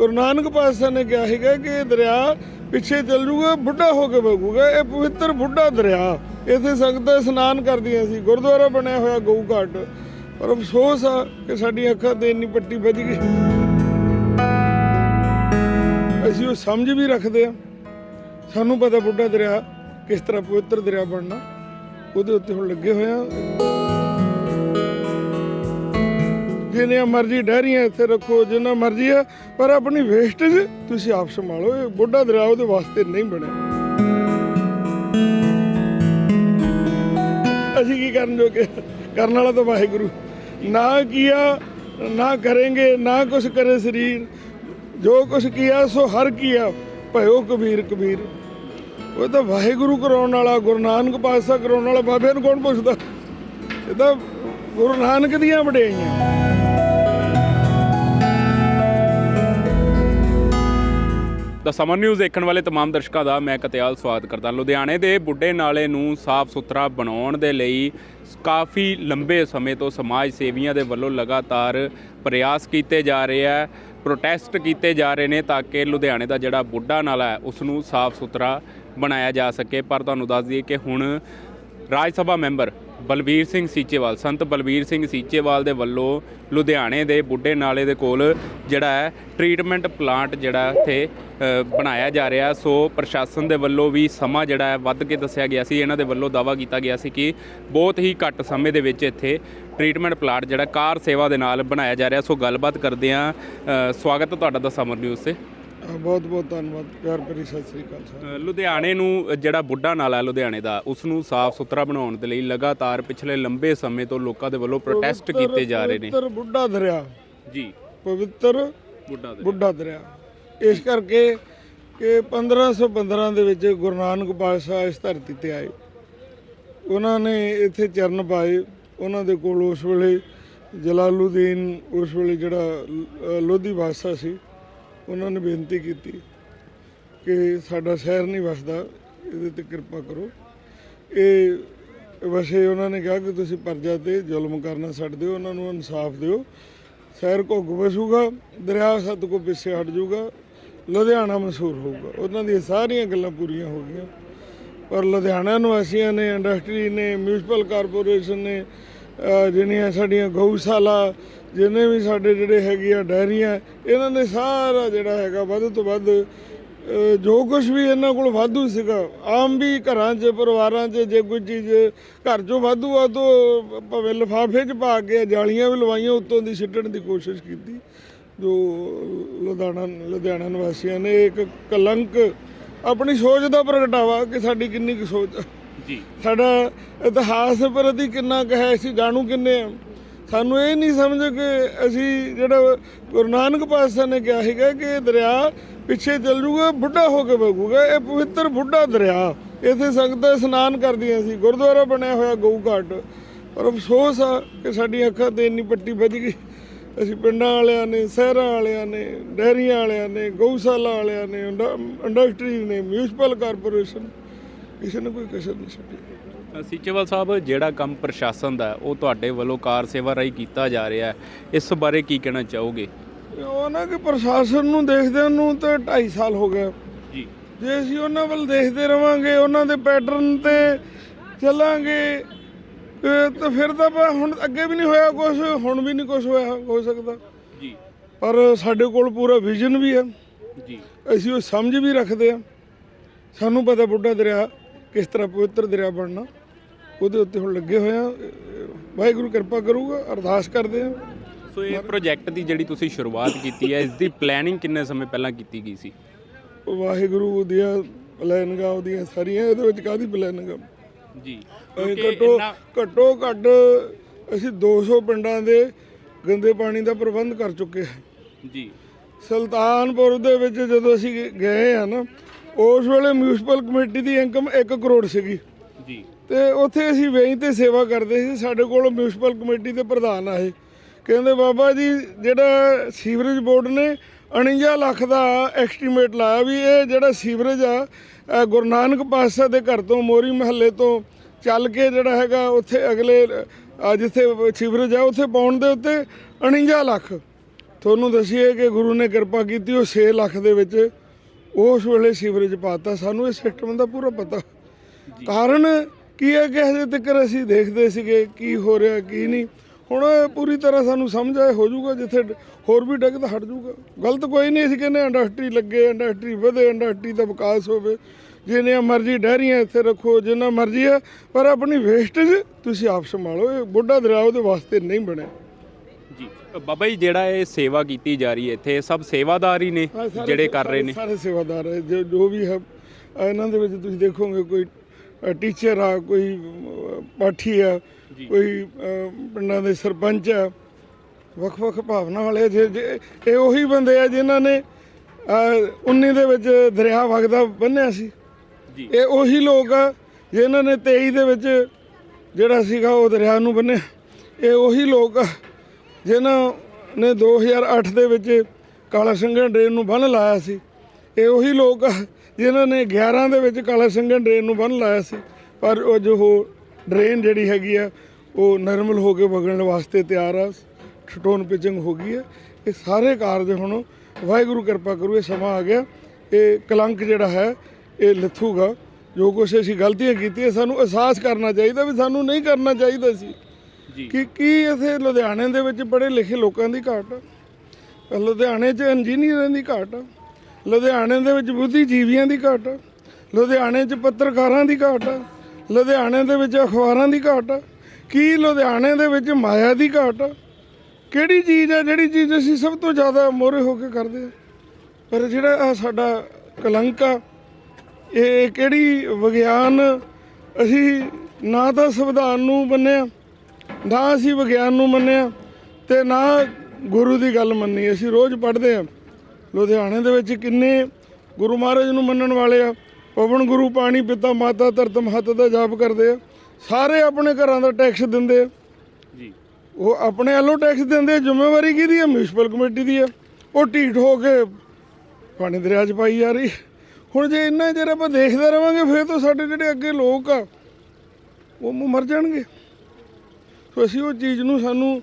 ਗੁਰੂ ਨਾਨਕ ਪਾਤਸ਼ਾਹ ਨੇ ਕਿਹਾ ਹੈਗਾ ਕਿ ਇਹ ਦਰਿਆ ਪਿੱਛੇ ਚੱਲ ਜੂਗਾ, ਬੁੱਢਾ ਹੋ ਕੇ ਵਗੂਗਾ। ਇਹ ਪਵਿੱਤਰ ਬੁੱਢਾ ਦਰਿਆ। ਇੱਥੇ ਸੰਗਤਾਂ ਇਸ਼ਨਾਨ ਕਰਦੀਆਂ ਸੀ। ਗੁਰਦੁਆਰਾ ਬਣਿਆ ਹੋਇਆ ਗਊ ਘਾਟ ਪਰ ਅਫਸੋਸ ਆ ਕਿ ਸਾਡੀਆਂ ਅੱਖਾਂ ਤੇ ਇੰਨੀ ਪੱਟੀ ਵੱਜ ਗਈ। ਅਸੀਂ ਉਹ ਸਮਝ ਵੀ ਰੱਖਦੇ ਆ ਸਾਨੂੰ ਪਤਾ ਬੁੱਢਾ ਦਰਿਆ ਕਿਸ ਤਰ੍ਹਾਂ ਪਵਿੱਤਰ ਦਰਿਆ ਬਣਨਾ। ਉਹਦੇ ਉੱਤੇ ਹੁਣ ਲੱਗੇ ਹੋਏ ਆ ਜਿੰਨੀਆਂ ਮਰਜ਼ੀ ਡਹਿਰੀਆਂ ਇੱਥੇ ਰੱਖੋ, ਜਿੰਨਾ ਮਰਜ਼ੀ ਆ ਪਰ ਆਪਣੀ ਵੇਸਟੇਜ ਤੁਸੀਂ ਆਪ ਸੰਭਾਲੋ, ਇਹ ਬੁੱਢਾ ਦਰਿਆ ਉਹਦੇ ਵਾਸਤੇ ਨਹੀਂ ਬਣਿਆ। ਅਸੀਂ ਕੀ ਕਰਨ ਜੋਗੇ? ਕਰਨ ਵਾਲਾ ਤਾਂ ਵਾਹਿਗੁਰੂ। ਨਾ ਕੀਆ, ਨਾ ਕरेंगे ਨਾ ਕੁਛ ਕਰੇ ਸਰੀਰ। ਜੋ ਕੁਛ ਕੀਆ, ਸੋ ਹਰ ਕੀਆ। ਭਇਓ ਕਬੀਰ ਕਬੀਰ। ਉਹ ਤਾਂ ਵਾਹਿਗੁਰੂ ਕਰਾਉਣ ਵਾਲਾ, ਗੁਰੂ ਨਾਨਕ ਪਾਤਸ਼ਾਹ ਕਰਾਉਣ ਵਾਲਾ ਬਾਬੇ ਨੂੰ ਕੌਣ ਪੁੱਛਦਾ? ਇਹ ਤਾਂ ਗੁਰੂ ਨਾਨਕ ਦੀਆਂ ਵਡਿਆਈਆਂ। ਦਾ ਸਮਰ ਨਿਊਜ਼ ਦੇਖਣ ਵਾਲੇ ਤਮਾਮ ਦਰਸ਼ਕਾਂ ਦਾ ਮੈਂ ਕਤਿਆਲ ਸਵਾਗਤ ਕਰਦਾ ਲੁਧਿਆਣੇ ਦੇ ਬੁੱਢੇ ਨਾਲੇ ਨੂੰ ਸਾਫ਼ ਸੁਥਰਾ ਬਣਾਉਣ ਦੇ ਲਈ ਕਾਫੀ ਲੰਬੇ ਸਮੇਂ ਤੋਂ ਸਮਾਜ ਸੇਵੀਆਂ ਦੇ ਵੱਲੋਂ ਲਗਾਤਾਰ ਪ੍ਰਯਾਸ ਕੀਤੇ ਜਾ ਰਹੇ ਆ ਪ੍ਰੋਟੈਸਟ ਕੀਤੇ ਜਾ ਰਹੇ ਨੇ ਤਾਂ ਕਿ ਲੁਧਿਆਣੇ ਦਾ ਜਿਹੜਾ ਬੁੱਢਾ ਨਾਲਾ ਹੈ ਉਸ ਨੂੰ ਸਾਫ਼ ਸੁਥਰਾ ਬਣਾਇਆ ਜਾ ਸਕੇ। ਪਰ ਤੁਹਾਨੂੰ ਦੱਸ ਦਈਏ ਕਿ ਹੁਣ ਰਾਜ ਸਭਾ ਮੈਂਬਰ ਬਲਬੀਰ ਸਿੰਘ ਸੀਚੇਵਾਲ, ਸੰਤ ਬਲਬੀਰ ਸਿੰਘ ਸੀਚੇਵਾਲ ਦੇ ਵੱਲੋਂ ਲੁਧਿਆਣੇ ਦੇ ਬੁੱਢੇ ਨਾਲੇ ਦੇ ਕੋਲ ਜਿਹੜਾ ਹੈ ਟ੍ਰੀਟਮੈਂਟ ਪਲਾਂਟ ਜਿਹੜਾ ਇੱਥੇ ਬਣਾਇਆ ਜਾ ਰਿਹਾ। ਸੋ ਪ੍ਰਸ਼ਾਸਨ ਦੇ ਵੱਲੋਂ ਵੀ ਸਮਾਂ ਜਿਹੜਾ ਹੈ ਵੱਧ ਕੇ ਦੱਸਿਆ ਗਿਆ ਸੀ। ਇਹਨਾਂ ਦੇ ਵੱਲੋਂ ਦਾਵਾ ਕੀਤਾ ਗਿਆ ਸੀ ਕਿ ਬਹੁਤ ਹੀ ਘੱਟ ਸਮੇਂ ਦੇ ਵਿੱਚ ਇੱਥੇ ਟ੍ਰੀਟਮੈਂਟ ਪਲਾਂਟ ਜਿਹੜਾ ਕਾਰ ਸੇਵਾ ਦੇ ਨਾਲ ਬਣਾਇਆ ਜਾ ਰਿਹਾ। ਸੋ ਗੱਲਬਾਤ ਕਰਦੇ ਆ ਸਵਾਗਤ ਹੈ ਤੁਹਾਡਾ ਦਾ ਸਮਰ ਨਿਊਜ਼ ਤੇ। ਬਹੁਤ ਬਹੁਤ ਧੰਨਵਾਦ। ਪਿਆਰ ਭਰੀ ਸਤਿ ਸ੍ਰੀ ਅਕਾਲ ਸਰ। ਲੁਧਿਆਣੇ ਨੂੰ ਜਿਹੜਾ ਬੁੱਢਾ ਨਾਲਾ ਹੈ ਲੁਧਿਆਣੇ ਦਾ ਉਸ ਨੂੰ ਸਾਫ਼ ਸੁਥਰਾ ਬਣਾਉਣ ਦੇ ਲਈ ਲਗਾਤਾਰ ਪਿਛਲੇ ਲੰਬੇ ਸਮੇਂ ਤੋਂ ਲੋਕਾਂ ਦੇ ਵੱਲੋਂ ਪ੍ਰੋਟੈਸਟ ਕੀਤੇ ਜਾ ਰਹੇ ਨੇ। ਪਵਿੱਤਰ ਬੁੱਢਾ ਦਰਿਆ। ਜੀ। ਪਵਿੱਤਰ ਬੁੱਢਾ ਦਰਿਆ। ਇਸ ਕਰਕੇ ਕਿ 1515 ਦੇ ਵਿੱਚ ਗੁਰੂ ਨਾਨਕ ਪਾਤਸ਼ਾਹ ਇਸ ਧਰਤੀ ਤੇ ਆਏ। ਉਹਨਾਂ ਨੇ ਇੱਥੇ ਚਰਨ ਪਾਏ। ਉਹਨਾਂ ਦੇ ਕੋਲ ਉਸ ਵੇਲੇ ਜਲਾਲੂਦੀਨ ਉਸ ਵੇਲੇ ਜਿਹੜਾ ਲੋਧੀ ਬਾਦਸ਼ਾਹ ਸੀ। ਉਹਨਾਂ ਨੇ ਬੇਨਤੀ ਕੀਤੀ ਕਿ ਸਾਡਾ ਸ਼ਹਿਰ ਨਹੀਂ ਵਸਦਾ, ਇਹਦੇ ਤੇ ਕਿਰਪਾ ਕਰੋ। ਇਹ ਵਸੇ ਉਹਨਾਂ ਨੇ ਕਿਹਾ ਕਿ ਤੁਸੀਂ ਪਰਜਾ ਤੇ ਜ਼ੁਲਮ ਕਰਨਾ ਛੱਡ ਦਿਓ, ਉਹਨਾਂ ਨੂੰ ਇਨਸਾਫ ਦਿਓ। ਸ਼ਹਿਰ ਘੁੱਗ ਵਸੂਗਾ, ਦਰਿਆ ਸਤ ਕੋ ਪਿੱਛੇ ਹਟ ਜਾਊਗਾ, ਲੁਧਿਆਣਾ ਮਸ਼ਹੂਰ ਹੋਊਗਾ। ਉਹਨਾਂ ਦੀਆਂ ਸਾਰੀਆਂ ਗੱਲਾਂ ਪੂਰੀਆਂ ਹੋ ਗਈਆਂ। ਪਰ ਲੁਧਿਆਣਾ ਨਿਵਾਸੀਆਂ ਨੇ, ਇੰਡਸਟਰੀ ਨੇ, ਮਿਊਨਿਸਪਲ ਕਾਰਪੋਰੇਸ਼ਨ ਨੇ ਜਿਹੜੀਆਂ ਸਾਡੀਆਂ ਗਊਸ਼ਾਲਾ, ਜਿੰਨੇ ਵੀ ਸਾਡੇ ਜਿਹੜੇ ਹੈਗੇ ਆ ਡੈਰੀਆਂ ਇਹਨਾਂ ਨੇ ਸਾਰਾ ਜਿਹੜਾ ਹੈਗਾ ਵੱਧ ਤੋਂ ਵੱਧ ਜੋ ਕੁਝ ਵੀ ਇਹਨਾਂ ਕੋਲ ਵਾਧੂ ਸੀਗਾ, ਆਮ ਵੀ ਘਰਾਂ 'ਚ, ਪਰਿਵਾਰਾਂ 'ਚ, ਜੇ ਕੋਈ ਚੀਜ਼ ਘਰ 'ਚੋਂ ਵਾਧੂ ਆ, ਤੋਂ ਭਾਵੇਂ ਲਿਫਾਫੇ 'ਚ ਪਾ ਕੇ ਜਾਲੀਆਂ ਵੀ ਲਵਾਈਆਂ, ਉੱਤੋਂ ਦੀ ਸਿੱਟਣ ਦੀ ਕੋਸ਼ਿਸ਼ ਕੀਤੀ। ਜੋ ਲੁਧਿਆਣਾ ਲੁਧਿਆਣਾ ਨਿਵਾਸੀਆਂ ਨੇ ਇੱਕ ਕਲੰਕ ਆਪਣੀ ਸੋਚ ਦਾ ਪ੍ਰਗਟਾਵਾ ਕਿ ਸਾਡੀ ਕਿੰਨੀ ਕੁ ਸੋਚ ਜੀ। ਸਾਡਾ ਇਤਿਹਾਸ ਪ੍ਰਤੀ ਕਿੰਨਾ ਕੁ ਹੈ ਅਸੀਂ ਜਾਣੂ ਕਿੰਨੇ ਆ। ਸਾਨੂੰ ਇਹ ਨਹੀਂ ਸਮਝ ਕਿ ਅਸੀਂ ਜਿਹੜਾ ਗੁਰੂ ਨਾਨਕ ਪਾਤਸ਼ਾਹ ਨੇ ਕਿਹਾ ਹੈਗਾ ਕਿ ਇਹ ਦਰਿਆ ਪਿੱਛੇ ਚੱਲ ਜੂਗਾ, ਬੁੱਢਾ ਹੋ ਕੇ ਵਗੂਗਾ, ਇਹ ਪਵਿੱਤਰ ਬੁੱਢਾ ਦਰਿਆ। ਇੱਥੇ ਸੰਗਤਾਂ ਇਸ਼ਨਾਨ ਕਰਦੀਆਂ ਸੀ, ਗੁਰਦੁਆਰਾ ਬਣਿਆ ਹੋਇਆ ਗਊ ਘਾਟ ਪਰ ਅਫਸੋਸ ਆ ਕਿ ਸਾਡੀ ਅੱਖਾਂ ਤੇ ਇੰਨੀ ਪੱਟੀ ਵੱਜ ਗਈ। ਅਸੀਂ ਪਿੰਡਾਂ ਵਾਲਿਆਂ ਨੇ, ਸ਼ਹਿਰਾਂ ਵਾਲਿਆਂ ਨੇ, ਡੈਰੀਆਂ ਵਾਲਿਆਂ ਨੇ, ਗਊਸ਼ਾਲਾ ਵਾਲਿਆਂ ਨੇ ਇੰਡਸਟਰੀ ਨੇ ਮਿਊਨਿਸਪਲ ਕਾਰਪੋਰੇਸ਼ਨ ਕਿਸੇ ਨੇ ਕੋਈ ਕਸਰ ਨਹੀਂ ਛੱਡੀ। ਸੀਚੇਵਾਲ ਸਾਹਿਬ ਜਿਹੜਾ ਕੰਮ ਪ੍ਰਸ਼ਾਸਨ ਦਾ ਹੈ, ਉਹ ਤੁਹਾਡੇ ਵੱਲੋਂ ਕਾਰ ਸੇਵਾ ਰਾਹੀਂ ਕੀਤਾ ਜਾ ਰਿਹਾ ਹੈ। ਇਸ ਬਾਰੇ ਕੀ ਕਹਿਣਾ ਚਾਹੋਗੇ? ਉਹ ਨਾ ਕਿ ਪ੍ਰਸ਼ਾਸਨ ਨੂੰ ਦੇਖਦਿਆਂ ਨੂੰ ਤਾਂ 2.5 ਸਾਲ ਹੋ ਗਏ। ਜੀ। ਜੇ ਅਸੀਂ ਉਹਨਾਂ ਵੱਲ ਦੇਖਦੇ ਰਵਾਂਗੇ ਉਹਨਾਂ ਦੇ ਪੈਟਰਨ ਤੇ ਚੱਲਾਂਗੇ ਤੇ ਤਾਂ ਫਿਰ ਤਾਂ ਆਪਾਂ ਹੁਣ ਅੱਗੇ ਵੀ ਨਹੀਂ ਹੋਇਆ ਕੁਝ ਹੁਣ ਵੀ ਨਹੀਂ ਕੁਝ ਹੋਇਆ ਹੋ ਸਕਦਾ। ਜੀ। ਪਰ ਸਾਡੇ ਕੋਲ ਪੂਰਾ ਵਿਜ਼ਨ ਵੀ ਹੈ। ਜੀ। ਅਸੀਂ ਉਹ ਸਮਝ ਵੀ ਰੱਖਦੇ ਆ ਸਾਨੂੰ ਪਤਾ ਬੁੱਢਾ ਦਰਿਆ ਕਿਸ ਤਰ੍ਹਾਂ ਪਵਿੱਤਰ ਦਰਿਆ ਬਣਨਾ ਉਹਦੇ ਉੱਤੇ ਹੁਣ ਲੱਗੇ ਹੋਏ ਆ ਵਾਹਿਗੁਰੂ ਕਿਰਪਾ ਕਰੂਗਾ ਅਰਦਾਸ ਕਰਦੇ ਆ। ਸੋ ਇਹ ਪ੍ਰੋਜੈਕਟ ਦੀ ਜਿਹੜੀ ਤੁਸੀਂ ਸ਼ੁਰੂਆਤ ਕੀਤੀ ਹੈ ਇਸ ਦੀ ਪਲੈਨਿੰਗ ਕਿੰਨੇ ਸਮੇਂ ਪਹਿਲਾਂ ਕੀਤੀ ਗਈ ਸੀ? ਵਾਹਿਗੁਰੂ ਦੀਆਂ ਪਲੈਨਿੰਗਾਂ ਉਹਦੀਆਂ ਸਾਰੀਆਂ ਇਹਦੇ ਵਿੱਚ ਕਾਦੀ ਪਲੈਨਿੰਗ ਜੀ ਘੱਟੋ ਘੱਟੋ ਘੱਟ ਅਸੀਂ 200 ਪਿੰਡਾਂ ਦੇ ਗੰਦੇ ਪਾਣੀ ਦਾ ਪ੍ਰਬੰਧ ਕਰ ਚੁੱਕੇ ਹਾਂ। ਜੀ। ਸੁਲਤਾਨਪੁਰ ਦੇ ਵਿੱਚ ਜਦੋਂ ਅਸੀਂ ਗਏ ਆ ਨਾ ਉਸ ਵੇਲੇ ਮਿਊਨਿਸਪਲ ਕਮੇਟੀ ਦੀ ਇਨਕਮ 1 ਕਰੋੜ ਸੀਗੀ। ਜੀ। ਤੇ ਉੱਥੇ ਅਸੀਂ ਵੇਈ ਤੇ ਸੇਵਾ ਕਰਦੇ ਸੀ। ਸਾਡੇ ਕੋਲ ਮਿਊਨਿਸਪਲ ਕਮੇਟੀ ਦੇ ਪ੍ਰਧਾਨ ਆਏ ਕਹਿੰਦੇ ਬਾਬਾ ਜੀ ਜਿਹੜਾ ਸੀਵਰੇਜ ਬੋਰਡ ਨੇ 49 ਲੱਖ ਦਾ ਐਸਟੀਮੇਟ ਲਾਇਆ ਵੀ ਇਹ ਜਿਹੜਾ ਸੀਵਰੇਜ ਆ ਗੁਰੂ ਨਾਨਕ ਪਾਤਸ਼ਾਹ ਦੇ ਘਰ ਤੋਂ ਮੋਰੀ ਮਹੱਲੇ ਤੋਂ ਚੱਲ ਕੇ ਜਿਹੜਾ ਹੈਗਾ ਉੱਥੇ ਅਗਲੇ ਜਿੱਥੇ ਸੀਵਰੇਜ ਆ ਉੱਥੇ ਪਾਉਣ ਦੇ ਉੱਤੇ 49 ਲੱਖ। ਤੁਹਾਨੂੰ ਦਸੀਏ ਕਿ ਗੁਰੂ ਨੇ ਕਿਰਪਾ ਕੀਤੀ ਉਹ 6 ਲੱਖ ਦੇ ਵਿੱਚ ਉਸ ਵੇਲੇ ਸੀਵਰੇਜ ਪਾਤਾ, ਸਾਨੂੰ ਇਹ ਸਿਸਟਮ ਦਾ ਪੂਰਾ ਪਤਾ। ਕਾਰਨ ਕੀ ਹੈ ਕਿ ਹਜੇ ਤੱਕ ਅਸੀਂ ਦੇਖਦੇ ਸੀਗੇ ਕੀ ਹੋ ਰਿਹਾ, ਕੀ ਨਹੀਂ। ਹੁਣ ਪੂਰੀ ਤਰ੍ਹਾਂ ਸਾਨੂੰ ਸਮਝ ਆਏ, ਹੋ ਜਾਊਗਾ ਜਿੱਥੇ ਹੋਰ ਵੀ ਡਿੱਗ ਤਾਂ ਹਟ ਜਾਊਗਾ। ਗਲਤ ਕੋਈ ਨਹੀਂ ਅਸੀਂ ਕਹਿੰਦੇ ਇੰਡਸਟਰੀ ਲੱਗੇ, ਇੰਡਸਟਰੀ ਵਧੇ, ਇੰਡਸਟਰੀ ਦਾ ਵਿਕਾਸ ਹੋਵੇ। ਜਿੰਨੀਆਂ ਮਰਜ਼ੀ ਡਹਿਰੀਆਂ ਇੱਥੇ ਰੱਖੋ, ਜਿੰਨਾ ਮਰਜ਼ੀ ਹੈ, ਪਰ ਆਪਣੀ ਵੇਸਟੇਜ ਤੁਸੀਂ ਆਪ ਸੰਭਾਲੋ, ਇਹ ਬੁੱਢਾ ਦਰਿਆ ਉਹਦੇ ਵਾਸਤੇ ਨਹੀਂ ਬਣਿਆ। ਬਾਬਾ ਜੀ ਜਿਹੜਾ ਇਹ ਸੇਵਾ ਕੀਤੀ ਜਾ ਰਹੀ ਹੈ ਇੱਥੇ ਇਹ ਸਭ ਸੇਵਾਦਾਰ ਹੀ ਨੇ ਹਾਂ, ਸਾਰੇ- ਜਿਹੜੇ ਕਰ ਰਹੇ ਨੇ। ਸਾਰੇ ਸੇਵਾਦਾਰ ਹੈ। ਜੋ ਜੋ ਵੀ ਹੈ ਇਹਨਾਂ ਦੇ ਵਿੱਚ ਤੁਸੀਂ ਦੇਖੋਗੇ ਕੋਈ ਟੀਚਰ ਆ ਕੋਈ ਪਾਠੀ ਆ। ਕੋਈ ਪਿੰਡਾਂ ਦੇ ਸਰਪੰਚ ਆ ਵੱਖ-ਵੱਖ ਭਾਵਨਾ ਵਾਲੇ ਜੇ ਜੇ- ਇਹ ਉਹੀ ਬੰਦੇ ਆ ਜਿਨ੍ਹਾਂ ਨੇ 19 ਦੇ ਵਿੱਚ ਦਰਿਆ ਵਗਦਾ ਬੰਨਿਆ ਸੀ। ਜੀ। ਇਹ ਉਹੀ ਲੋਕ ਆ ਜਿਨ੍ਹਾਂ ਨੇ 23 ਦੇ ਵਿੱਚ ਜਿਹੜਾ ਸੀਗਾ ਉਹ ਦਰਿਆ ਨੂੰ ਬੰਨਿਆ। ਇਹ ਉਹੀ ਲੋਕ ਆ ਜਿਨ੍ਹਾਂ ਨੇ 2008 ਦੇ ਵਿੱਚ ਕਾਲਾ ਸਿੰਘਾਂ ਡਰੇਨ ਨੂੰ ਬੰਨ ਲਾਇਆ ਸੀ, ਇਹ ਉਹੀ ਲੋਕ ਆ ਜਿਨ੍ਹਾਂ ਨੇ 11 ਦੇ ਵਿੱਚ ਕਾਲਾ ਸਿੰਘਾਂ ਡਰੇਨ ਨੂੰ ਬੰਨ ਲਾਇਆ ਸੀ। ਪਰ ਉਹ ਜੋ ਉਹ ਡਰੇਨ ਜਿਹੜੀ ਹੈਗੀ ਆ, ਉਹ ਨਰਮਲ ਹੋ ਕੇ ਵਗਣ ਵਾਸਤੇ ਤਿਆਰ ਆ, ਸਟੋਨ ਪਿਚਿੰਗ ਹੋ ਗਈ ਹੈ ਇਹ ਸਾਰੇ ਕਾਰਜ ਹੁਣ ਵਾਹਿਗੁਰੂ ਕਿਰਪਾ ਕਰੂ, ਇਹ ਸਮਾਂ ਆ ਗਿਆ। ਇਹ ਕਲੰਕ ਜਿਹੜਾ ਹੈ, ਇਹ ਲੱਥੂਗਾ। ਜੋ ਕੁਛ ਅਸੀਂ ਗਲਤੀਆਂ ਕੀਤੀਆਂ, ਸਾਨੂੰ ਅਹਿਸਾਸ ਕਰਨਾ ਚਾਹੀਦਾ ਵੀ ਸਾਨੂੰ ਨਹੀਂ ਕਰਨਾ ਚਾਹੀਦਾ ਸੀ। ਕਿ ਕੀ ਇਥੇ ਲੁਧਿਆਣੇ ਦੇ ਵਿੱਚ ਪੜ੍ਹੇ ਲਿਖੇ ਲੋਕਾਂ ਦੀ ਘਾਟ ਆ? ਲੁਧਿਆਣੇ 'ਚ ਇੰਜੀਨੀਅਰਾਂ ਦੀ ਘਾਟ ਆ। ਲੁਧਿਆਣੇ ਦੇ ਵਿੱਚ ਬੁੱਧੀਜੀਵੀਆਂ ਦੀ ਘਾਟ ਆ। ਲੁਧਿਆਣੇ 'ਚ ਪੱਤਰਕਾਰਾਂ ਦੀ ਘਾਟ ਆ। ਲੁਧਿਆਣੇ ਦੇ ਵਿੱਚ ਅਖਬਾਰਾਂ ਦੀ ਘਾਟ ਆ। ਕੀ ਲੁਧਿਆਣੇ ਦੇ ਵਿੱਚ ਮਾਇਆ ਦੀ ਘਾਟ ਆ? ਕਿਹੜੀ ਚੀਜ਼ ਆ? ਜਿਹੜੀ ਚੀਜ਼ ਅਸੀਂ ਸਭ ਤੋਂ ਜ਼ਿਆਦਾ ਮੋਰੇ ਹੋ ਕੇ ਕਰਦੇ ਆ? ਪਰ ਜਿਹੜਾ ਆ ਸਾਡਾ ਕਲੰਕ ਆ, ਇਹ ਕਿਹੜੀ ਵਿਗਿਆਨ ਅਸੀਂ ਨਾ ਤਾਂ ਸੰਵਿਧਾਨ ਨੂੰ ਮੰਨਿਆ ਨਾ ਅਸੀਂ ਵਿਗਿਆਨ ਨੂੰ ਮੰਨਿਆ ਤੇ ਨਾ ਗੁਰੂ ਦੀ ਗੱਲ ਮੰਨੀ। ਅਸੀਂ ਰੋਜ਼ ਪੜ੍ਹਦੇ ਆ ਲੁਧਿਆਣੇ ਦੇ ਵਿੱਚ ਕਿੰਨੇ ਗੁਰੂ ਮਹਾਰਾਜ ਨੂੰ ਮੰਨਣ ਵਾਲੇ ਆ। ਪਵਨ ਗੁਰੂ ਪਾਣੀ ਪਿਤਾ ਮਾਤਾ ਧਰਤ ਮਹਤ ਦਾ ਜਾਪ ਕਰਦੇ ਆ। ਸਾਰੇ ਆਪਣੇ ਘਰਾਂ ਦਾ ਟੈਕਸ ਦਿੰਦੇ ਆ। ਜੀ। ਉਹ ਆਪਣੇ ਵੱਲੋਂ ਟੈਕਸ ਦਿੰਦੇ ਜ਼ਿੰਮੇਵਾਰੀ ਕਿਹਦੀ ਹੈ ਮਿਊਨਿਸਪਲ ਕਮੇਟੀ ਦੀ ਹੈ ਉਹ ਢੀਠ ਹੋ ਕੇ ਪਾਣੀ ਦਰਿਆ 'ਚ ਪਾਈ ਜਾ ਰਹੀ। ਹੁਣ ਜੇ ਇੰਨਾ ਚਿਰ ਆਪਾਂ ਦੇਖਦੇ ਰਵਾਂਗੇ ਫਿਰ ਤਾਂ ਸਾਡੇ ਜਿਹੜੇ ਅੱਗੇ ਲੋਕ ਆ ਉਹ ਮਰ ਜਾਣਗੇ। ਸੋ ਅਸੀਂ ਉਹ ਚੀਜ਼ ਨੂੰ ਸਾਨੂੰ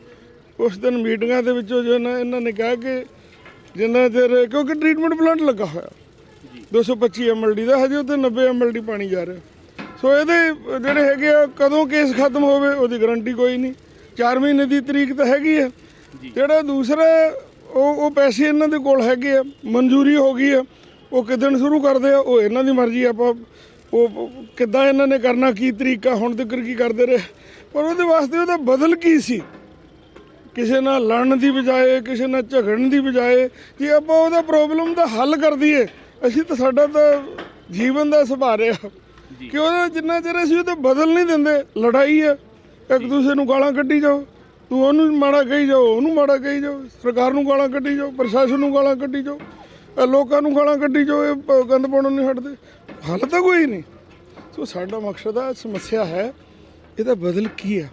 ਉਸ ਦਿਨ ਮੀਟਿੰਗਾਂ ਦੇ ਵਿੱਚੋਂ ਜੋ ਨਾ ਇਹਨਾਂ ਨੇ ਕਿਹਾ ਕਿ ਜਿੰਨਾ ਚਿਰ ਕਿਉਂਕਿ ਟ੍ਰੀਟਮੈਂਟ ਪਲਾਂਟ ਲੱਗਾ ਹੋਇਆ। 225 ਐਮਐਲਡੀ ਦਾ ਹਜੇ ਉੱਤੇ 90 ਐਮਐਲਡੀ ਪਾਣੀ ਜਾ ਰਿਹਾ। ਸੋ ਇਹਦੇ ਜਿਹੜੇ ਹੈਗੇ ਆ ਕਦੋਂ ਕੇਸ ਖਤਮ ਹੋਵੇ ਉਹਦੀ ਗਾਰੰਟੀ ਕੋਈ ਨਹੀਂ। 4 ਮਹੀਨੇ ਦੀ ਤਰੀਕ ਤਾਂ ਹੈਗੀ ਆ। ਜਿਹੜਾ ਦੂਸਰਾ ਉਹ ਉਹ ਪੈਸੇ ਇਹਨਾਂ ਦੇ ਕੋਲ ਹੈਗੇ ਆ ਮਨਜ਼ੂਰੀ ਹੋ ਗਈ ਆ। ਉਹ ਕਿਦਣ ਸ਼ੁਰੂ ਕਰਦੇ ਆ ਉਹ ਇਹਨਾਂ ਦੀ ਮਰਜ਼ੀ ਆਪਾਂ ਉਹ ਕਿੱਦਾਂ ਇਹਨਾਂ ਨੇ ਕਰਨਾ ਕੀ ਤਰੀਕਾ ਹੁਣ ਤੱਕ ਕੀ ਕਰਦੇ ਰਹੇ? ਪਰ ਉਹਦੇ ਵਾਸਤੇ ਉਹਦਾ ਬਦਲ ਕੀ ਸੀ? ਕਿਸੇ ਨਾਲ ਲੜਨ ਦੀ ਬਜਾਏ ਕਿਸੇ ਨਾਲ ਝਗੜਨ ਦੀ ਬਜਾਏ ਜੇ ਆਪਾਂ ਉਹਦਾ ਪ੍ਰੋਬਲਮ ਦਾ ਹੱਲ ਕਰ ਦਈਏ ਅਸੀਂ ਤਾਂ ਸਾਡਾ ਤਾਂ ਜੀਵਨ ਦਾ ਸੁਭਾਅ ਰਿਹਾ। ਕਿ ਉਹਦਾ ਜਿੰਨਾ ਚਿਰ ਅਸੀਂ ਉਹਦਾ ਬਦਲ ਨਹੀਂ ਦਿੰਦੇ ਲੜਾਈ ਹੈ ਇੱਕ ਦੂਸਰੇ ਨੂੰ ਗਾਲਾਂ ਕੱਢੀ ਜਾਓ। ਤੂੰ ਉਹਨੂੰ ਮਾੜਾ ਕਹੀ ਜਾਓ ਉਹਨੂੰ ਮਾੜਾ ਕਹੀ ਜਾਓ। ਸਰਕਾਰ ਨੂੰ ਗਾਲਾਂ ਕੱਢੀ ਜਾਓ ਪ੍ਰਸ਼ਾਸਨ ਨੂੰ ਗਾਲਾਂ ਕੱਢੀ ਜਾਓ। ਲੋਕਾਂ ਨੂੰ ਗਾਲਾਂ ਕੱਢੀ ਜਾਓ ਇਹ ਗੰਦ ਪਾਉਣੋਂ ਨਹੀਂ ਹਟਦੇ। ਹੱਲ ਤਾਂ ਕੋਈ ਨਹੀਂ। ਸੋ ਸਾਡਾ ਮਕਸਦ ਆ ਸਮੱਸਿਆ ਹੈ ਇਹਦਾ ਬਦਲ ਕੀ ਹੈ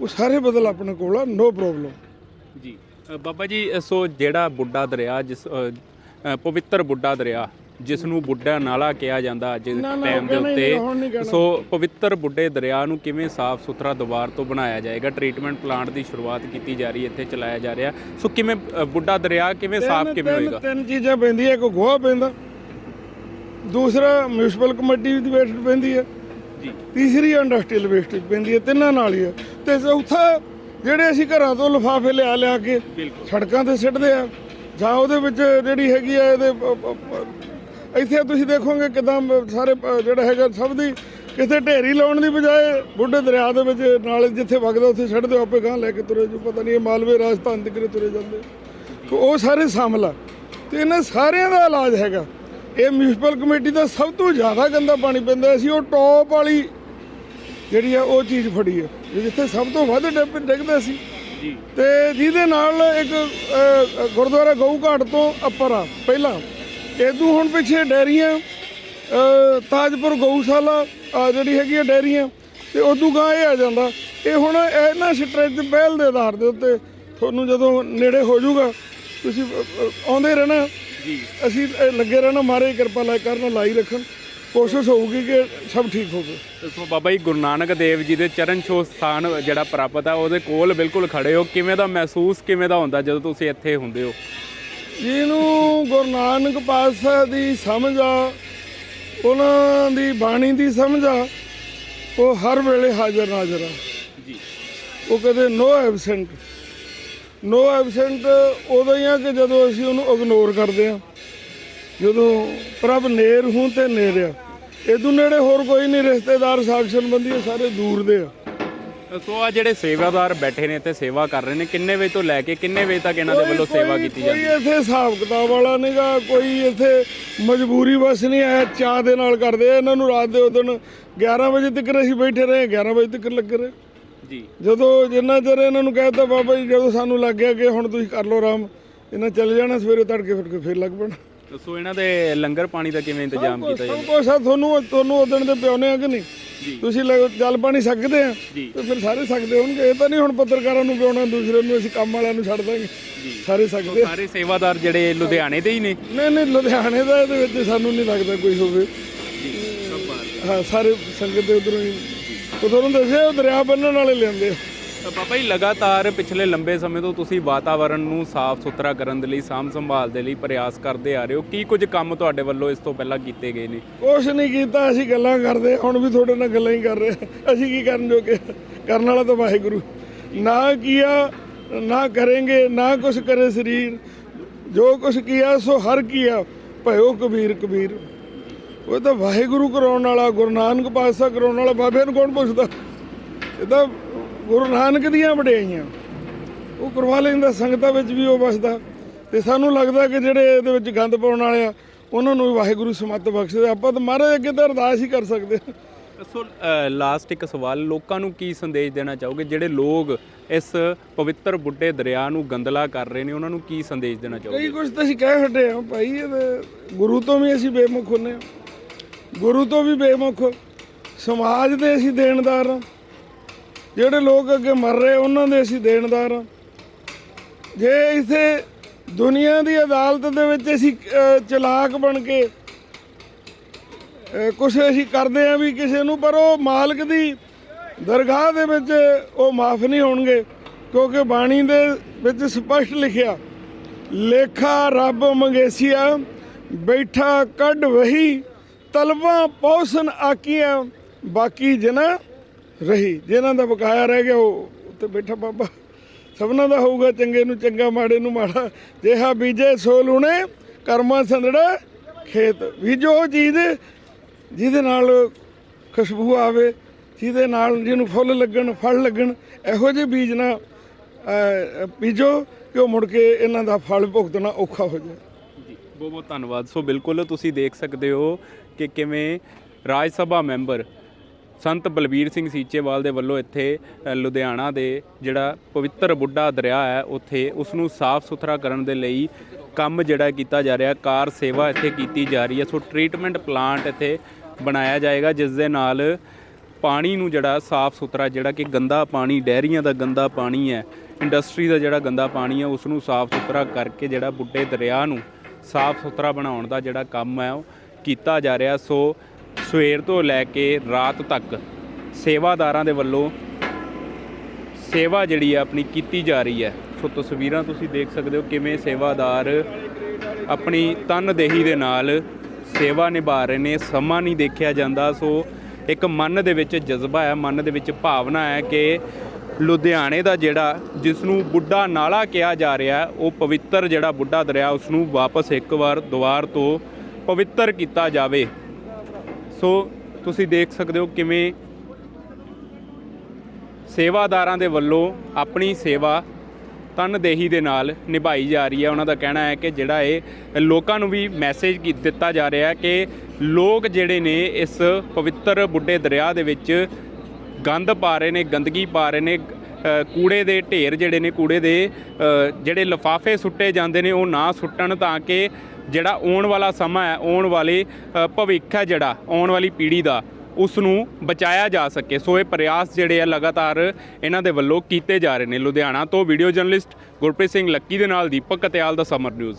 ਉਹ ਸਾਰੇ ਬਦਲ ਆਪਣੇ ਕੋਲ ਆ ਨੋ ਪ੍ਰੋਬਲਮ ਜੀ। ਅ, ਬਾਬਾ ਜੀ ਅ, ਸੋ ਜਿਹੜਾ ਬੁੱਢਾ ਦਰਿਆ ਜਿਸ ਅ, ਅ, ਪਵਿੱਤਰ ਬੁੱਢਾ ਦਰਿਆ ਜਿਸ ਨੂੰ ਬੁੱਢਾ ਨਾਲਾ ਕਿਹਾ ਜਾਂਦਾ ਅੱਜ ਨਾ, ਨਾ, ਟਾਈਮ ਦੇ ਕਹਿਣਾ ਹੀ ਨਹੀਂ, ਹੁਣ ਨਹੀਂ ਉੱਤੇ ਕਹਿਣਾ। ਸੋ ਪਵਿੱਤਰ ਬੁੱਢੇ ਦਰਿਆ ਨੂੰ ਕਿਵੇਂ ਸਾਫ਼ ਸੁਥਰਾ ਦੁਬਾਰ ਤੋਂ ਬਣਾਇਆ ਜਾਏਗਾ? ਟ੍ਰੀਟਮੈਂਟ ਪਲਾਂਟ ਦੀ ਸ਼ੁਰੂਆਤ ਕੀਤੀ ਜਾ ਰਹੀ ਹੈ ਇੱਥੇ ਚਲਾਇਆ ਜਾ ਰਿਹਾ। ਸੋ ਕਿਵੇਂ ਅ, ਬੁੱਢਾ ਦਰਿਆ ਕਿਵੇਂ ਸਾਫ਼ ਤਿੰਨ- ਕਿਵੇਂ ਤਿੰਨ- ਹੋਏਗਾ? ਤਿੰਨ ਚੀਜ਼ਾਂ ਪੈਂਦੀਆਂ ਇੱਕ ਗੋਹਾ ਪੈਂਦਾ। ਦੂਸਰਾ ਮਿਊਨਿਸਪਲ ਕਮੇਟੀ ਦੀ ਵੇਸਟ ਪੈਂਦੀ ਹੈ। ਜੀ। ਤੀਸਰੀ ਇੰਡਸਟਰੀਅਲ ਵੇਸਟ ਪੈਂਦੀ ਹੈ ਤਿੰਨਾਂ ਨਾਲ ਹੀ ਹੈ। ਤੇ ਚੌਥਾ ਜਿਹੜੇ ਅਸੀਂ ਘਰਾਂ ਤੋਂ ਲਿਫਾਫੇ ਲਿਆ ਲਿਆ ਕੇ ਸੜਕਾਂ ਤੇ ਸਿੱਟਦੇ ਆ ਜਾਂ ਉਹਦੇ ਵਿੱਚ ਜਿਹੜੀ ਹੈਗੀ ਆ ਇਹਦੇ ਇੱਥੇ ਤੁਸੀਂ ਦੇਖੋਗੇ ਕਿਦਾਂ ਸਾਰੇ ਜਿਹੜਾ ਹੈਗਾ ਸਭ ਦੀ ਕਿਤੇ ਢੇਰੀ ਲਾਉਣ ਦੀ ਬਜਾਏ ਬੁੱਢੇ ਦਰਿਆ ਦੇ ਵਿੱਚ ਨਾਲ ਜਿੱਥੇ ਵਗਦਾ ਉੱਥੇ ਛੱਡ ਦਿਓ ਆਪੇ ਗਾਂ ਲੈ ਕੇ ਤੁਰੇ ਜੋ ਪਤਾ ਨਹੀਂ ਇਹ ਮਾਲਵੇ ਰਾਜਸਥਾਨ ਦੇ ਕਿਰੇ ਤੁਰੇ ਜਾਂਦੇ। ਉਹ ਸਾਰੇ ਸ਼ਾਮਲ ਆ। ਤੇ ਇਹਨਾਂ ਸਾਰਿਆਂ ਦਾ ਇਲਾਜ ਹੈਗਾ। ਇਹ ਮਿਊਨਿਸਪਲ ਕਮੇਟੀ ਦਾ ਸਭ ਤੋਂ ਜ਼ਿਆਦਾ ਗੰਦਾ ਪਾਣੀ ਪੈਂਦਾ ਸੀ ਉਹ ਟੌਪ ਵਾਲੀ ਜਿਹੜੀ ਆ ਉਹ ਚੀਜ਼ ਫੜੀ ਹੈ ਜਿੱਥੇ ਸਭ ਤੋਂ ਵੱਧ ਡਿੱਗ ਡਿੱਗਦਾ ਸੀ। ਤੇ ਜਿਹਦੇ ਨਾਲ ਇੱਕ ਗੁਰਦੁਆਰਾ ਗਊ ਘਾਟ ਤੋਂ ਅੱਪਰ ਆ ਪਹਿਲਾਂ। ਇਦੋਂ ਹੁਣ ਪਿੱਛੇ ਡੈਰੀਆਂ ਤਾਜਪੁਰ ਗਊਸ਼ਾਲਾ ਆ ਜਿਹੜੀ ਹੈਗੀ ਆ ਡੈਰੀਆਂ ਤੇ ਉਦੋਂ ਗਾਂ ਇਹ ਆ ਜਾਂਦਾ। ਇਹ ਹੁਣ ਇਹਨਾਂ ਸਟ੍ਰੈਚ ਪਹਿਲ ਦੇ ਆਧਾਰ ਦੇ ਉੱਤੇ ਤੁਹਾਨੂੰ ਜਦੋਂ ਨੇੜੇ ਹੋ ਜਾਊਗਾ ਤੁਸੀਂ ਆਉਂਦੇ ਰਹਿਣਾ। ਜੀ। ਅਸੀਂ ਅ, ਲੱਗੇ ਰਹਿਣਾ ਮਾਰੇ ਕਿਰਪਾ ਲੈ ਕਰਨ ਲਾਈ ਰੱਖਣ। ਕੋਸ਼ਿਸ਼ ਹੋਊਗੀ ਕਿ ਸਭ ਠੀਕ ਹੋਵੇ। ਸੋ ਬਾਬਾ ਜੀ ਗੁਰੂ ਨਾਨਕ ਦੇਵ ਜੀ ਦੇ ਚਰਨ ਛੋਹ ਸਥਾਨ ਜਿਹੜਾ ਪ੍ਰਾਪਤ ਹੈ ਉਹਦੇ ਕੋਲ ਬਿਲਕੁਲ ਖੜੇ ਹੋ। ਕਿਵੇਂ ਦਾ ਮਹਿਸੂਸ ਕਿਵੇਂ ਦਾ ਹੁੰਦਾ ਜਦੋਂ ਤੁਸੀਂ ਇੱਥੇ ਹੁੰਦੇ ਹੋ? ਜਿਹਨੂੰ ਗੁਰੂ ਨਾਨਕ ਪਾਤਸ਼ਾਹ ਦੀ ਸਮਝ ਆ ਉਹਨਾਂ ਦੀ ਬਾਣੀ ਦੀ ਸਮਝ ਆ ਉਹ ਹਰ ਵੇਲੇ ਹਾਜ਼ਰ ਨਾਜ਼ਰ ਆ। ਜੀ। ਉਹ ਕਦੇ ਨੋ ਐਬਸੈਂਟ ਨੋ ਐਬਸੈਂਟ ਉਦੋਂ ਹੀ ਆ ਕਿ ਜਦੋਂ ਅਸੀਂ ਉਹਨੂੰ ਇਗਨੋਰ ਕਰਦੇ ਆ। ਜਦੋਂ ਪ੍ਰਭ ਨੇਰ ਹੂੰ ਤੇ ਨੇਰਿਆ ਇਹਦੂ ਨੇੜੇ ਹੋਰ ਕੋਈ ਨਹੀਂ ਰਿਸ਼ਤੇਦਾਰ ਸਾਖ ਸੰਬੰਧੀ ਸਾਰੇ ਦੂਰ ਦੇ ਆ। ਸੋ ਆ ਜਿਹੜੇ ਸੇਵਾਦਾਰ ਬੈਠੇ ਨੇ ਇੱਥੇ ਸੇਵਾ ਕਰ ਰਹੇ ਨੇ ਕਿੰਨੇ ਵਜੇ ਤੋਂ ਲੈ ਕੇ ਕਿੰਨੇ ਵਜੇ ਤੱਕ ਇਹਨਾਂ ਦੇ ਵੱਲੋਂ ਸੇਵਾ ਕੀਤੀ ਜਾਂਦੀ ਹੈ? ਇੱਥੇ ਹਿਸਾਬ ਕਿਤਾਬ ਵਾਲਾ ਨਹੀਂਗਾ ਕੋਈ ਇੱਥੇ ਮਜਬੂਰੀ ਬਸ ਨਹੀਂ ਆਇਆ ਚਾਹ ਦੇ ਨਾਲ ਕਰਦੇ ਆ। ਇਹਨਾਂ ਨੂੰ ਰਾਤ ਦੇ ਉਦਣ 11 ਵਜੇ ਤੱਕ ਅਸੀਂ ਬੈਠੇ ਰਹੇ 11 ਵਜੇ ਤੱਕ ਲੱਗੇ ਰਹੇ। ਜੀ। ਜਦੋਂ ਜਿੰਨਾ ਚਿਰ ਇਹਨਾਂ ਨੂੰ ਕਹਿਤਾ ਬਾਬਾ ਜੀ ਜਦੋਂ ਸਾਨੂੰ ਲੱਗ ਗਿਆ ਕਿ ਹੁਣ ਤੁਸੀਂ ਕਰ ਲਓ ਆਰਾਮ ਇਹਨਾਂ ਚੱਲ ਜਾਣਾ ਸਵੇਰੇ ਤੜਕੇ ਫਿਰ ਫਿਰ ਲੱਗ ਪੈਣਾ। ਸੋ ਇਹਨਾਂ ਦੇ ਲੰਗਰ ਪਾਣੀ ਦਾ ਕਿਵੇਂ ਇੰਤਜ਼ਾਮ ਕੀਤਾ ਸਭ ਜਾਂਦਾ? ਕੁਛ ਆ ਤੁਹਾਨੂੰ ਤੁਹਾਨੂੰ ਉਦਣ ਦੇ ਪਿਆਉਨੇ ਆ ਕਿ ਨਹੀਂ? ਤੁਸੀਂ ਜਲ ਪਾਣੀ ਸਕਦੇ ਆ ਤੇ ਫਿਰ ਸਾਰੇ ਸਕਦੇ ਹੋਣਗੇ। ਇਹ ਤਾਂ ਨਹੀਂ ਹੁਣ ਪੱਤਰਕਾਰਾਂ ਨੂੰ ਪਿਆਉਣਾ ਦੂਸਰੇ ਨੂੰ ਅਸੀਂ ਕੰਮ ਵਾਲਿਆਂ ਨੂੰ ਛੱਡ ਦਾਂਗੇ। ਸਾਰੇ ਸਕਦੇ। ਸਾਰੇ ਸੇਵਾਦਾਰ ਜਿਹੜੇ ਲੁਧਿਆਣੇ ਦੇ ਹੀ ਨੇ? ਨਹੀਂ ਨਹੀਂ ਲੁਧਿਆਣੇ ਦਾ ਇਹਦੇ ਵਿੱਚ ਸਾਨੂੰ ਨਹੀਂ ਲੱਗਦਾ ਕੋਈ ਹੋਵੇ। ਹਾਂ ਸਾਰੇ ਸੰਗਤ ਦੇ ਉਧਰੋਂ ਹੀ ਉਹ ਤੁਹਾਨੂੰ ਦੱਸਿਆ ਉਹ ਦਰਿਆ ਬੰਨਣ ਵਾਲੇ ਲੈਂਦੇ ਆ। ਤਾਂ ਬਾਬਾ ਜੀ ਲਗਾਤਾਰ ਪਿਛਲੇ ਲੰਬੇ ਸਮੇਂ ਤੋਂ ਤੁਸੀਂ ਵਾਤਾਵਰਣ ਨੂੰ ਸਾਫ਼ ਸੁਥਰਾ ਕਰਨ ਦੇ ਲਈ ਸਾਂਭ ਸੰਭਾਲ ਦੇ ਲਈ ਪ੍ਰਯਾਸ ਕਰਦੇ ਆ ਰਹੇ ਹੋ। ਕੀ ਕੁਝ ਕੰਮ ਤੁਹਾਡੇ ਵੱਲੋਂ ਇਸ ਤੋਂ ਪਹਿਲਾਂ ਕੀਤੇ ਗਏ ਨੇ? ਕੁਛ ਨਹੀਂ ਕੀਤਾ ਅਸੀਂ ਗੱਲਾਂ ਕਰਦੇ ਹੁਣ ਵੀ ਤੁਹਾਡੇ ਨਾਲ ਗੱਲਾਂ ਹੀ ਕਰ ਰਹੇ ਹਾਂ। ਅਸੀਂ ਕੀ ਕਰਨ ਜੋਗੇ? ਕਰਨ ਵਾਲਾ ਤਾਂ ਵਾਹਿਗੁਰੂ। ਨਾ ਕੀਆ ਨਾ ਕरेंगे ਨਾ ਕੁਛ ਕਰੇ ਸਰੀਰ। ਜੋ ਕੁਛ ਕੀਆ ਸੋ ਹਰ ਕੀਆ ਭਇਓ ਕਬੀਰ ਕਬੀਰ। ਉਹ ਤਾਂ ਵਾਹਿਗੁਰੂ ਕਰਾਉਣ ਵਾਲਾ ਗੁਰੂ ਨਾਨਕ ਪਾਤਸ਼ਾਹ ਕਰਾਉਣ ਵਾਲਾ ਬਾਬੇ ਨੂੰ ਕੌਣ ਪੁੱਛਦਾ? ਇਹ ਤਾਂ ਗੁਰੂ ਨਾਨਕ ਦੀਆਂ ਵਡਿਆਈਆਂ। ਉਹ ਕਰਵਾ ਲੈਂਦਾ ਸੰਗਤਾਂ ਵਿੱਚ ਵੀ ਉਹ ਵਸਦਾ। ਤੇ ਸਾਨੂੰ ਲੱਗਦਾ ਕਿ ਜਿਹੜੇ ਇਹਦੇ ਵਿੱਚ ਗੰਦ ਪਾਉਣ ਵਾਲੇ ਆ ਉਹਨਾਂ ਨੂੰ ਵਾਹਿਗੁਰੂ ਸਮੱਤ ਬਖਸ਼ਦੇ ਆਪਾਂ ਤਾਂ ਮਹਾਰਾਜ ਅੱਗੇ ਤਾਂ ਅਰਦਾਸ ਹੀ ਕਰ ਸਕਦੇ ਹਾਂ। ਸੋ ਲਾਸਟ ਇੱਕ ਸਵਾਲ ਲੋਕਾਂ ਨੂੰ ਕੀ ਸੰਦੇਸ਼ ਦੇਣਾ ਚਾਹੋਗੇ? ਜਿਹੜੇ ਲੋਕ ਇਸ ਪਵਿੱਤਰ ਬੁੱਢੇ ਦਰਿਆ ਨੂੰ ਗੰਦਲਾ ਕਰ ਰਹੇ ਨੇ ਉਹਨਾਂ ਨੂੰ ਕੀ ਸੰਦੇਸ਼ ਦੇਣਾ ਚਾਹੋਗੇ? ਕਈ ਕੁਝ ਤਾਂ ਅਸੀਂ ਕਹਿ ਹਟੇ ਆ ਭਾਈ ਇਹਦੇ ਗੁਰੂ ਤੋਂ ਵੀ ਅਸੀਂ ਬੇਮੁਖ ਹੁੰਨੇ ਆ ਗੁਰੂ ਤੋਂ ਵੀ ਬੇਮੁਖ ਸਮਾਜ ਦੇ ਅਸੀਂ ਦੇਣਦਾਰ ਹਾਂ। ਜਿਹੜੇ ਲੋਕ ਅੱਗੇ ਮਰ ਰਹੇ, ਉਹਨਾਂ ਦੇ ਅਸੀਂ ਦੇਣਦਾਰ ਹਾਂ। ਜੇ ਇਥੇ ਦੁਨੀਆ ਦੀ ਅਦਾਲਤ ਦੇ ਵਿੱਚ ਅਸੀਂ ਚਲਾਕ ਬਣ ਕੇ ਕੁਝ ਅਸੀਂ ਕਰਦੇ ਆ ਵੀ ਕਿਸੇ ਨੂੰ, ਪਰ ਉਹ ਮਾਲਕ ਦੀ ਦਰਗਾਹ ਦੇ ਵਿੱਚ ਉਹ ਮਾਫ ਨਹੀਂ ਹੋਣਗੇ, ਕਿਉਂਕਿ ਬਾਣੀ ਦੇ ਵਿੱਚ ਸਪਸ਼ਟ ਲਿਖਿਆ, ਲੇਖਾ ਰੱਬ ਮੰਗੇਸੀਆ, ਬੈਠਾ ਕੱਢ ਵਹੀ ਤਲਬਾ ਪੌਸਨ ਆਕੀਆਂ ਬਾਕੀ ਜਨਾ ਰਹੀ। ਜਿਨ੍ਹਾਂ ਦਾ ਬਕਾਇਆ ਰਹਿ ਗਿਆ, ਉਹ ਉੱਤੇ ਬੈਠਾ ਬਾਬਾ। ਸਭਨਾਂ ਦਾ ਹੋਊਗਾ ਚੰਗੇ ਨੂੰ ਚੰਗਾ, ਮਾੜੇ ਨੂੰ ਮਾੜਾ। ਜਿਹਾ ਬੀਜੇ ਸੋ ਲੂਣੇ ਕਰਮਾਂ ਸੰਦੜਾ ਖੇਤ। ਬੀਜੋ ਚੀਜ਼ ਜਿਹਦੇ ਨਾਲ ਖੁਸ਼ਬੂ ਆਵੇ, ਜਿਹਦੇ ਨਾਲ ਜਿਹਨੂੰ ਫੁੱਲ ਲੱਗਣ, ਫਲ ਲੱਗਣ, ਇਹੋ ਜਿਹੇ ਬੀਜ ਨਾ ਬੀਜੋ ਕਿ ਉਹ ਮੁੜ ਕੇ ਇਹਨਾਂ ਦਾ ਫਲ ਭੁਗਤਣਾ ਔਖਾ ਹੋ ਜਾਏ। ਬਹੁਤ ਬਹੁਤ ਧੰਨਵਾਦ। ਸੋ ਬਿਲਕੁਲ ਤੁਸੀਂ ਦੇਖ ਸਕਦੇ ਹੋ ਕਿ ਕਿਵੇਂ ਰਾਜ ਸਭਾ ਮੈਂਬਰ ਸੰਤ ਬਲਬੀਰ ਸਿੰਘ ਸੀਚੇਵਾਲ ਦੇ ਵੱਲੋਂ ਇੱਥੇ ਲੁਧਿਆਣਾ ਦੇ ਜਿਹੜਾ ਪਵਿੱਤਰ ਬੁੱਢਾ ਦਰਿਆ ਹੈ, ਉੱਥੇ ਉਸ ਨੂੰ ਸਾਫ਼ ਸੁਥਰਾ ਕਰਨ ਦੇ ਲਈ ਕੰਮ ਜਿਹੜਾ ਕੀਤਾ ਜਾ ਰਿਹਾ, ਕਾਰ ਸੇਵਾ ਇੱਥੇ ਕੀਤੀ ਜਾ ਰਹੀ ਹੈ। ਸੋ ਟ੍ਰੀਟਮੈਂਟ ਪਲਾਂਟ ਇੱਥੇ ਬਣਾਇਆ ਜਾਏਗਾ, ਜਿਸ ਦੇ ਨਾਲ ਪਾਣੀ ਨੂੰ ਜਿਹੜਾ ਸਾਫ਼ ਸੁਥਰਾ, ਜਿਹੜਾ ਕਿ ਗੰਦਾ ਪਾਣੀ, ਡੈਰੀਆਂ ਦਾ ਗੰਦਾ ਪਾਣੀ ਹੈ, ਇੰਡਸਟਰੀ ਦਾ ਜਿਹੜਾ ਗੰਦਾ ਪਾਣੀ ਹੈ ਉਸ ਨੂੰ ਸਾਫ਼ ਸੁਥਰਾ ਕਰਕੇ ਜਿਹੜਾ ਬੁੱਢੇ ਦਰਿਆ ਨੂੰ ਸਾਫ਼ ਸੁਥਰਾ ਬਣਾਉਣ ਦਾ ਜਿਹੜਾ ਕੰਮ ਹੈ, ਉਹ ਕੀਤਾ ਜਾ ਰਿਹਾ ਸੋ ਸਵੇਰ ਤੋਂ ਲੈ ਕੇ ਰਾਤ ਤੱਕ ਸੇਵਾਦਾਰਾਂ ਦੇ ਵੱਲੋਂ ਸੇਵਾ ਜਿਹੜੀ ਹੈ ਆਪਣੀ ਕੀਤੀ ਜਾ ਰਹੀ ਹੈ। ਸੋ ਤਸਵੀਰਾਂ ਤੁਸੀਂ ਦੇਖ ਸਕਦੇ ਹੋ ਕਿਵੇਂ ਸੇਵਾਦਾਰ ਆਪਣੀ ਤਨਦੇਹੀ ਦੇ ਨਾਲ ਸੇਵਾ ਨਿਭਾ ਰਹੇ ਨੇ। ਸਮਾਂ ਨਹੀਂ ਦੇਖਿਆ ਜਾਂਦਾ। ਸੋ ਇੱਕ ਮਨ ਦੇ ਵਿੱਚ ਜਜ਼ਬਾ ਹੈ, ਮਨ ਦੇ ਵਿੱਚ ਭਾਵਨਾ ਹੈ ਕਿ ਲੁਧਿਆਣੇ ਦਾ ਜਿਹੜਾ ਜਿਸ ਨੂੰ ਬੁੱਢਾ ਨਾਲਾ ਕਿਹਾ ਜਾ ਰਿਹਾ ਉਹ ਪਵਿੱਤਰ ਜਿਹੜਾ ਬੁੱਢਾ ਦਰਿਆ ਉਸ ਨੂੰ ਵਾਪਸ ਇੱਕ ਵਾਰ ਦੁਬਾਰ ਤੋਂ ਪਵਿੱਤਰ ਕੀਤਾ ਜਾਵੇ। ਸੋ, ਤੁਸੀਂ ਦੇਖ ਸਕਦੇ ਹੋ ਕਿਵੇਂ ਸੇਵਾਦਾਰਾਂ ਦੇ ਵੱਲੋਂ ਆਪਣੀ ਸੇਵਾ ਤਨਦੇਹੀ ਦੇ ਨਾਲ ਨਿਭਾਈ ਜਾ ਰਹੀ ਹੈ। ਉਹਨਾਂ ਦਾ ਕਹਿਣਾ ਹੈ ਕਿ ਜਿਹੜਾ ਇਹ ਲੋਕਾਂ ਨੂੰ ਵੀ ਮੈਸੇਜ ਕੀ ਦਿੱਤਾ ਜਾ ਰਿਹਾ ਹੈ ਕਿ ਲੋਕ ਜਿਹੜੇ ਨੇ ਇਸ ਪਵਿੱਤਰ ਬੁੱਢੇ ਦਰਿਆ ਦੇ ਵਿੱਚ ਗੰਦ ਪਾ ਰਹੇ ਨੇ, ਗੰਦਗੀ ਪਾ ਰਹੇ ਨੇ ਕੂੜੇ ਦੇ ਢੇਰ ਜਿਹੜੇ ਨੇ, ਕੂੜੇ ਦੇ ਜਿਹੜੇ ਲਫਾਫੇ ਸੁੱਟੇ ਜਾਂਦੇ ਨੇ, ਉਹ ਨਾ ਸੁੱਟਣ ਤਾਂ ਕਿ ਜਿਹੜਾ ਆਉਣ ਵਾਲਾ ਸਮਾਂ ਹੈ, ਆਉਣ ਵਾਲੇ ਭਵਿੱਖ ਹੈ ਜਿਹੜਾ, ਆਉਣ ਵਾਲੀ ਪੀੜ੍ਹੀ ਦਾ ਉਸ ਨੂੰ ਬਚਾਇਆ ਜਾ ਸਕੇ। ਸੋ ਇਹ ਪ੍ਰਯਾਸ ਜਿਹੜੇ ਆ ਲਗਾਤਾਰ ਇਹਨਾਂ ਦੇ ਵੱਲੋਂ ਕੀਤੇ ਜਾ ਰਹੇ ਨੇ ਲੁਧਿਆਣਾ ਤੋਂ। Video journalist Gurpreet Singh Lucky ਦੇ ਨਾਲ ਦੀਪਕ ਕਤਿਆਲ ਦਾ ਸਮਰ ਨਿਊਜ਼।